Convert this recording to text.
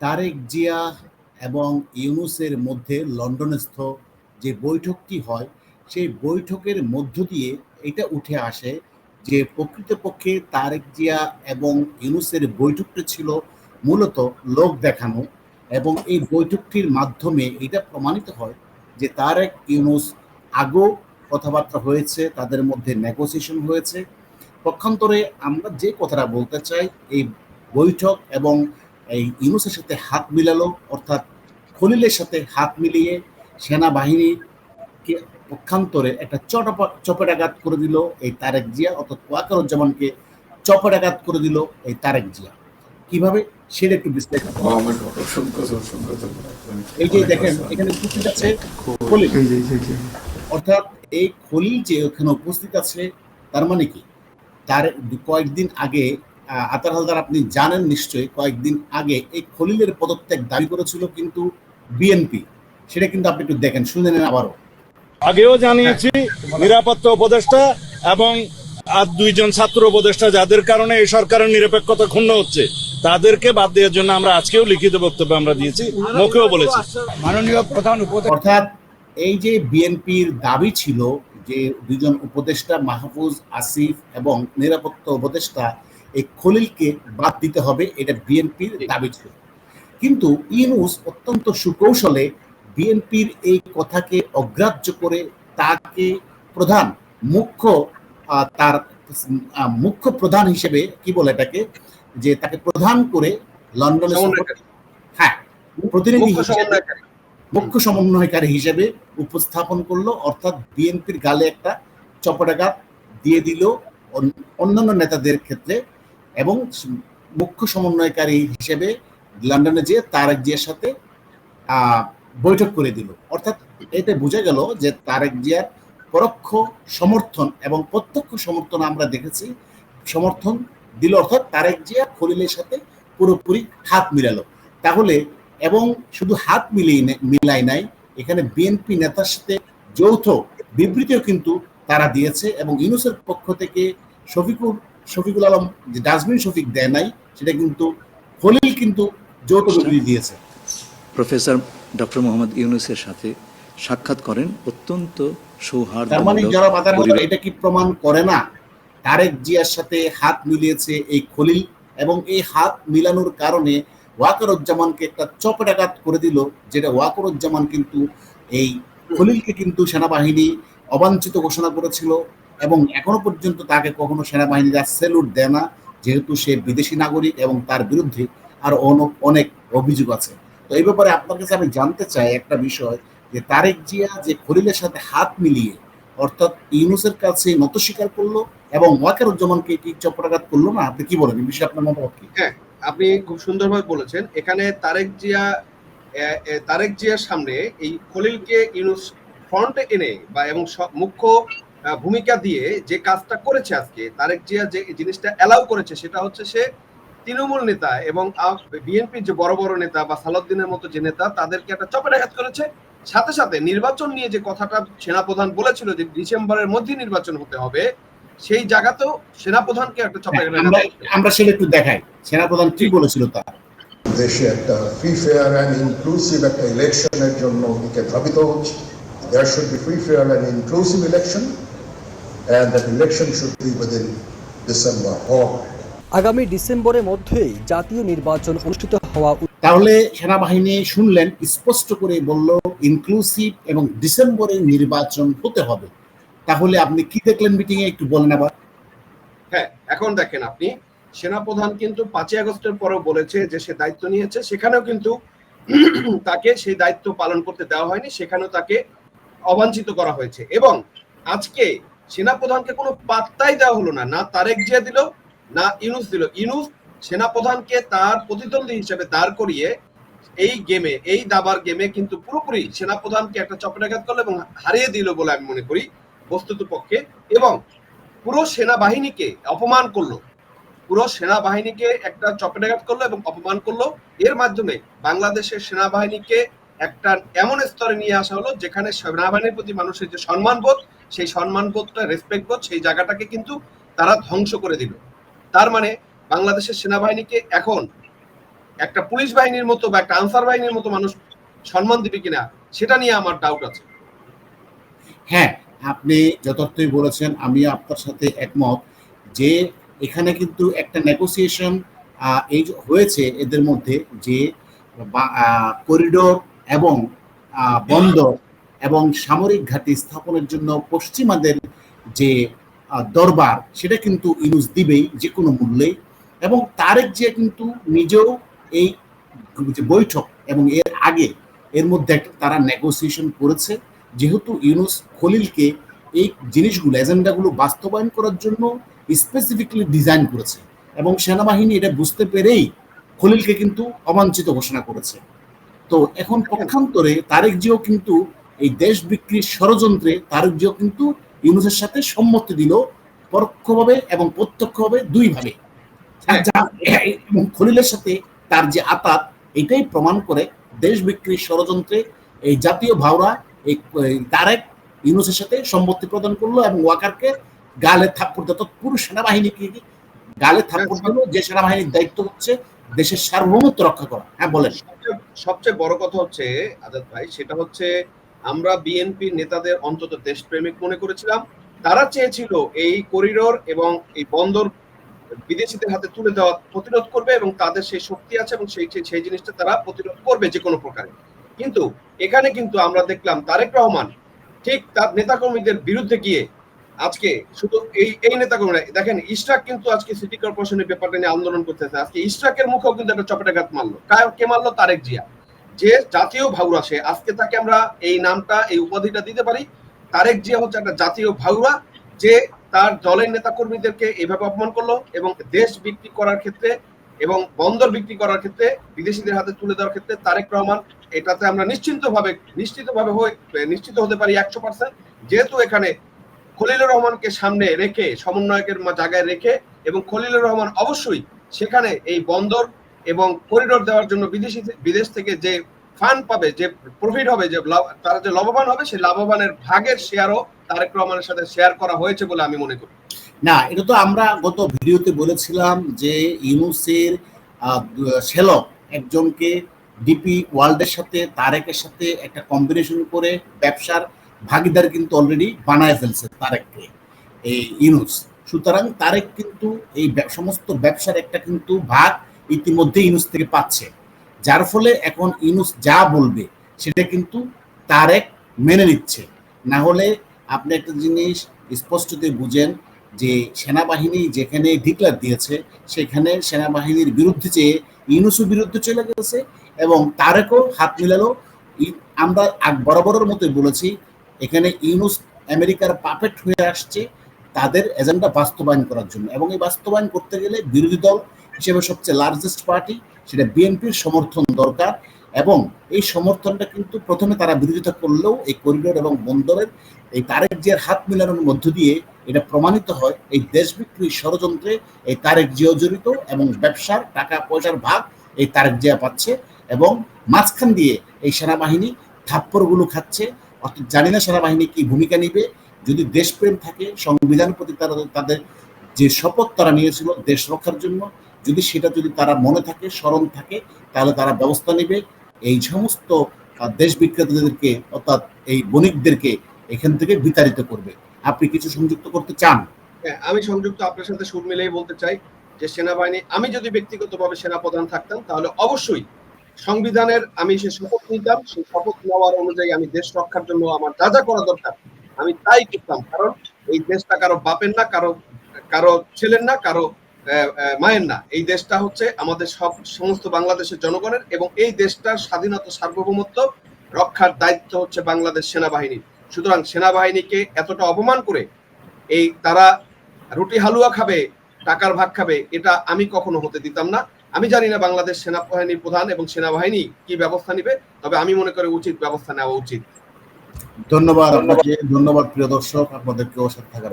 তারেক জিয়া এবং ইউনুসের মধ্যে লন্ডনস্থ যে বৈঠকটি হয়, সেই বৈঠকের মধ্য দিয়ে এটা উঠে আসে যে প্রকৃতপক্ষে তারেক জিয়া এবং ইউনুসের বৈঠকটি ছিল মূলত লোক দেখানো এবং এই বৈঠকটির মাধ্যমে এটা প্রমাণিত হয় যে তারেক, ইউনুস আগেও কথাবার্তা হয়েছে, তাদের মধ্যে নেগোসিয়েশন হয়েছে। পক্ষান্তরে আমরা যে কথাটা বলতে চাই, এই বৈঠক এবং এই ইউনুসের সাথে হাত মিলালো অর্থাৎ খলিলের সাথে হাত মিলিয়ে সেনাবাহিনীকে পক্ষান্তরে একটা চটপা চপেটাঘাত করে দিল এই তারেক জিয়া অর্থাৎ ওয়াকারুজ্জামানকে চপেটাঘাত করে দিল এই তারেক জিয়া। কীভাবে? সেটা একটু বিশ্লেষণ। এই যে দেখেন এখানে উপস্থিত আছে খলিল। অর্থাৎ এই খলিল যে ওখানে উপস্থিত আছে তার মানে কি? তার কয়েকদিন আগে আতার হালদার আপনি জানেন নিশ্চয়ই কয়েকদিন আগে এই খলিলের পদত্যাগ দাবি করেছিল কিন্তু বিএনপি। সেটা কিন্তু আপনি একটু দেখেন শুনে নেন আবারও। আগেও জানিয়েছি নিরাপত্তা উপদেষ্টা এবং আর দুইজন ছাত্র উপদেষ্টা যাদের কারণে এই সরকারের নিরপেক্ষতা ক্ষুণ্ণ হচ্ছে তাদেরকে বাদ দেওয়ার জন্য আমরা আজকেও লিখিত বক্তব্য আমরা দিয়েছি মুখেও বলেছি। মাননীয় প্রধান উপদেষ্টা অর্থাৎ এই যে বিএনপির দাবি ছিল যে দুজন উপদেষ্টা মাহফুজ আসিফ এবং নিরাপত্তা উপদেষ্টা এই খলিলকে বাদ দিতে হবে এটা বিএনপির দাবি ছিল। কিন্তু ইউনুস অত্যন্ত সুকৌশলে বিএনপির এই কথাকে অগ্রাহ্য করে তাকে প্রধান মুখ্য তার মুখ্য প্রধান হিসেবে কি বলে এটাকে? যে তাকে প্রধান করে লন্ডনে হ্যাঁ প্রতিনিধি মুখ্য হিসেবে সমন্বয়কারী। মুখ্য সমন্বয়কারী হিসেবে উপস্থাপন করল অর্থাৎ বিএনপির গালে একটা চপটাঘাত দিয়ে দিল অন- অন্যান্য নেতাদের ক্ষেত্রে। এবং মুখ্য সমন্বয়কারী হিসেবে লন্ডনে যেয়ে তারেক জিয়ার সাথে বৈঠক করে দিল। অর্থাৎ এতে বোঝা গেল যে তারেক জিয়ার পরোক্ষ সমর্থন এবং প্রত্যক্ষ সমর্থন আমরা দেখেছি, সমর্থন দিল অর্থাৎ তারেক জিয়া খলিলের সাথে পুরোপুরি হাত মিলালো। তাহলে এবং শুধু হাত মিলিয়ে মিলাই নাই, এখানে বিএনপি নেতার সাথে যৌথ বিবৃতিও কিন্তু তারা দিয়েছে এবং ইউনুসের পক্ষ থেকে শফিকুল শফিকুল আলম যে ডাস্টবিন শফিক দেয় নাই সেটা কিন্তু খলিল কিন্তু যৌথ বিবৃতি দিয়েছে। প্রফেসর ডক্টর মোহাম্মদ ইউনুসের সাথে সাক্ষাৎ করেন অত্যন্ত তার মানে এটা কি প্রমাণ করে না? তারেক জিয়ার সাথে হাত মিলিয়েছে এই খলিল এবং এই হাত মিলানোর কারণে ওয়াকারুজ্জামানকে একটা চপেটাঘাত করে দিল যেটা ওয়াকারুজ্জামান কিন্তু এই খলিলকে কিন্তু সেনাবাহিনী অবাঞ্ছিত ঘোষণা করেছিল। এবং এখনও পর্যন্ত তাকে কখনো সেনাবাহিনীরা সেলুট দেয় না, যেহেতু সে বিদেশি নাগরিক এবং তার বিরুদ্ধে আর অনেক অভিযোগ আছে। তো এই ব্যাপারে আপনার কাছে আমি জানতে চাই একটা বিষয়, যে তারেক জিয়া যে খলিলের সাথে হাত মিলিয়ে অর্থাৎ ইউনুসের কাছে নত স্বীকার করল এবং ওয়াকারুজ্জামানকে কি চপরাঘাত করল না? আপনি কি বলেন? এই বিষয়ে আপনার মতামত কি? হ্যাঁ আপনি খুব সুন্দরভাবে বলেছেন। এখানে তারেক জিয়া তারেক জিয়ার সামনে এই খলিলকে ইউনুস ফ্রন্টে এনে বা এবং মুখ্য ভূমিকা দিয়ে যে কাজটা করেছে আজকে তারেক জিয়া যে জিনিসটা অ্যালাউ করেছে সেটা হচ্ছে সে তৃণমূল নেতা এবং বিএনপির যে বড় বড় নেতা বা সালাউদ্দিনের মতো যে নেতা তাদেরকে একটা চপেটাঘাত করেছে। সাথে সাথে নির্বাচন নিয়ে যে কথাটা সেনাপ্রধান বলেছিল যে ডিসেম্বরের মধ্যে নির্বাচন হতে হবে সেই জায়গাতেও সেনাপ্রধানকে একটা চপেটাঘাত আমরা আমরা সেটা একটু দেখাই। সেনাপ্রধান কি বলেছিল তা? দেশে একটা ফ্রি ফেয়ার অ্যান্ড ইনক্লুসিভ একটা ইলেকশনের জন্য দিকে ধাবিত হচ্ছে। There should be free fair and inclusive election and that election should be within December or আগামী ডিসেম্বরের মধ্যেই জাতীয় নির্বাচন অনুষ্ঠিত হওয়া তাহলে সেনাবাহিনী শুনলেন স্পষ্ট করে বলল ইনক্লুসিভ এবং ডিসেম্বরে নির্বাচন হতে হবে। তাহলে আপনি কি দেখলেন মিটিং এ একটু বলেন আবার। হ্যাঁ এখন দেখেন আপনি সেনাপ্রধান কিন্তু পাঁচই আগস্টের পরেও বলেছে যে সে দায়িত্ব নিয়েছে সেখানেও কিন্তু তাকে সেই দায়িত্ব পালন করতে দেওয়া হয়নি সেখানেও তাকে অবাঞ্ছিত করা হয়েছে। এবং আজকে সেনাপ্রধানকে কোনো পাত্তাই দেওয়া হলো না না তারেক জিয়া দিল, না ইনুস দিল। ইনুস সেনাপ্রধানকে তার প্রতিদ্বন্দ্বী হিসেবে দাঁড় করিয়ে এই গেমে এই দাবার গেমে কিন্তু পুরোপুরি সেনাপ্রধানকে একটা চপেটাঘাত করল এবং হারিয়ে দিল বলে আমি মনে করি বস্তুত পক্ষে এবং পুরো সেনাবাহিনীকে অপমান করল। পুরো সেনাবাহিনীকে একটা চপেটাঘাত করল এবং অপমান করল। এর মাধ্যমে বাংলাদেশের সেনাবাহিনীকে একটা এমন স্তরে নিয়ে আসা হলো যেখানে সেনাবাহিনীর প্রতি মানুষের যে সম্মানবোধ, সেই সম্মানবোধটা রেসপেক্ট বোধ সেই জায়গাটাকে কিন্তু তারা ধ্বংস করে দিল। তার মানে বাংলাদেশের সেনাবাহিনীকে এখন একটা পুলিশ বাহিনীর মতো বা একটা আনসার বাহিনীর মতো মানুষ সম্মান দিবে কিনা, সেটা নিয়ে আমার ডাউট আছে। হ্যাঁ আপনি যথার্থই বলেছেন, আমি আপনার সাথে একমত যে এখানে কিন্তু একটা নেগোসিয়েশন এই হয়েছে এদের মধ্যে যে করিডোর এবং বন্দর এবং সামরিক ঘাঁটি স্থাপনের জন্য পশ্চিমাদের যে দরবার, সেটা কিন্তু ইউজ দিবেই যে কোনো মূল্যে এবং তারেক যে কিন্তু নিজেও এই বৈঠক এবং এর আগে এর মধ্যে একটা তারা নেগোসিয়েশন করেছে যেহেতু ইউনুস খলিলকে এই জিনিসগুলো, এজেন্ডাগুলো বাস্তবায়ন করার জন্য স্পেসিফিকলি ডিজাইন করেছে এবং সেনাবাহিনী এটা বুঝতে পেরেই খলিলকে কিন্তু অবাঞ্ছিত ঘোষণা করেছে। তো এখন পক্ষান্তরে তারেক জিও কিন্তু এই দেশ বিক্রির ষড়যন্ত্রে তারেক জিও কিন্তু ইউনুসের সাথে সম্মতি দিল পরোক্ষভাবে এবং প্রত্যক্ষভাবে দুইভাবে। আর যা- এবং খলিলের সাথে তার যে আতাত এটাই প্রমাণ করে দেশ বিক্রির ষড়যন্ত্রে এই জাতীয় ভাওরা এই তারেক ইউনুসের সাথে সম্মতি প্রদান করল এবং ওয়াকারকে গালে থাপ্পড় দিত পুরো সেনাবাহিনীকে গালে থাপ্পড় দিল যে সেনাবাহিনীর দায়িত্ব হচ্ছে দেশের সার্বভৌমত্ব রক্ষা করা। হ্যাঁ বলেন। সবচেয়ে- বড় কথা হচ্ছে, আজাদ ভাই, সেটা হচ্ছে আমরা বিএনপি নেতাদের অন্তত দেশপ্রেমিক মনে করেছিলাম। তারা চেয়েছিল এই করিডোর এবং এই বন্দর বিদেশিদের হাতে তুলে দেওয়া প্রতিরোধ করবে এবং তাদের সেই শক্তি আছে এবং সেই- সেই জিনিসটা তারা প্রতিরোধ করবে যে কোনো প্রকারে। কিন্তু এখানে কিন্তু আমরা দেখলাম তারেক রহমান ঠিক তার নেতাকর্মীদের বিরুদ্ধে গিয়ে আজকে শুধু এই এই নেতাকর্মীরা দেখেন, ইশরাক কিন্তু আজকে সিটি কর্পোরেশনের ব্যাপারটা নিয়ে আন্দোলন করতেছে। আজকে ইশরাকের মুখেও কিন্তু একটা চপেটাঘাত মারলো। কে মারলো? তারেক জিয়া। যে জাতীয় ভাউরা সে, আজকে তাকে আমরা এই নামটা, এই উপাধিটা দিতে পারি। তারেক জিয়া হচ্ছে একটা জাতীয় ভাউরা, যে তার দলের নেতা কর্মীদেরকে এইভাবে অপমান করল এবং দেশ বিক্রি করার ক্ষেত্রে এবং বন্দর বিক্রি করার ক্ষেত্রে, বিদেশিদের হাতে তুলে দেওয়ার ক্ষেত্রে তারেক রহমান এটাতে আমরা নিশ্চিন্ত ভাবে নিশ্চিত ভাবে নিশ্চিত হতে পারি একশো পার্সেন্ট যেহেতু এখানে খলিলুর রহমানকে সামনে রেখে, সমন্বয়কের জায়গায় রেখে এবং খলিলুর রহমান অবশ্যই সেখানে এই বন্দর এবং করিডোর দেওয়ার জন্য বিদেশি বিদেশ থেকে যে ফান্ড পাবে, যে প্রফিট হবে, যে তারা যে লাভবান হবে, সেই লাভবানের ভাগের শেয়ারও তারেক রহমানের সাথে শেয়ার করা হয়েছে বলে আমি মনে করি। না, এটা তো আমরা গত ভিডিওতে বলেছিলাম যে ইউনুসের শ্যালক একজনকে ডিপি ওয়ার্ল্ডের সাথে, তারেকের সাথে একটা কম্বিনেশন করে ব্যবসার ভাগিদার কিন্তু অলরেডি বানায় ফেলছে তারেককে এই ইউনুস সুতরাং তারেক কিন্তু এই সমস্ত ব্যবসার একটা কিন্তু ভাগ ইতিমধ্যে ইউনুস থেকে পাচ্ছে। যার ফলে এখন ইউনুস যা বলবে সেটা কিন্তু তারেক মেনে নিচ্ছে। না হলে আপনি একটা জিনিস স্পষ্টতে বুঝেন যে সেনাবাহিনী যেখানে ডিক্লার দিয়েছে সেখানে সেনাবাহিনীর বিরুদ্ধে চেয়ে ইউনুসও বিরুদ্ধে চলে গেছে এবং তারেকও হাত মিলালো। আমরা বরাবরের মতোই বলেছি এখানে ইউনুস আমেরিকার পাপেট হয়ে আসছে তাদের এজেন্ডা বাস্তবায়ন করার জন্য। এবং এই বাস্তবায়ন করতে গেলে বিরোধী দল হিসেবে সবচেয়ে লার্জেস্ট পার্টি সেটা বিএনপির সমর্থন দরকার। এবং এই সমর্থনটা কিন্তু প্রথমে তারা বিরোধিতা করলেও এই করিডোর এবং বন্দরের এই তারেক জিয়ার হাত মিলানোর মধ্য দিয়ে এটা প্রমাণিত হয় এই দেশ বিক্রির ষড়যন্ত্রে এই তারেক জিয়াও জড়িত এবং ব্যবসার টাকা পয়সার ভাগ এই তারেক জিয়া পাচ্ছে এবং মাঝখান দিয়ে এই সেনাবাহিনী থাপ্পড়গুলো খাচ্ছে। অর্থাৎ জানি না সেনাবাহিনী কি ভূমিকা নিবে। যদি দেশপ্রেম থাকে সংবিধানের প্রতি তারা তাদের যে শপথ তারা নিয়েছিল দেশ রক্ষার জন্য যদি সেটা যদি তারা মনে থাকে স্মরণ থাকে তাহলে তারা ব্যবস্থা নেবে। এই সমস্ত দেশ বিক্রেতাদেরকে অর্থাৎ এই বণিকদেরকে এখান থেকে বিতাড়িত করবে। আপনি কিছু সংযুক্ত করতে চান? হ্যাঁ, আমি সংযুক্ত আপনার সাথে সুর মিলেই বলতে চাই যে সেনাবাহিনী আমি যদি ব্যক্তিগতভাবে সেনাপ্রধান থাকতাম তাহলে অবশ্যই সংবিধানের আমি সে শপথ নিতাম, সেই শপথ নেওয়ার অনুযায়ী আমি দেশ রক্ষার জন্য আমার যা যা করা দরকার, আমি তাই করতাম। কারণ এই দেশটা কারও বাপের না, কারও কারও ছেলের না, কারও মায়ের না। এই দেশটা হচ্ছে আমাদের সব, সমস্ত বাংলাদেশের জনগণের এবং এই দেশটার স্বাধীনতা, সার্বভৌমত্ব রক্ষার দায়িত্ব হচ্ছে বাংলাদেশ সেনাবাহিনীর। সুতরাং সেনাবাহিনীকে এতটা অপমান করে এই তারা রুটি হালুয়া খাবে, টাকার ভাগ খাবে, এটা আমি কখনো হতে দিতাম না। আমি জানি না বাংলাদেশ সেনাবাহিনীর প্রধান এবং সেনাবাহিনী কি ব্যবস্থা নিবে, তবে আমি মনে করি উচিত ব্যবস্থা নেওয়া উচিত। ধন্যবাদ আপনাকে, ধন্যবাদ প্রিয় দর্শক, আপনাদেরকেও সাথে থাকার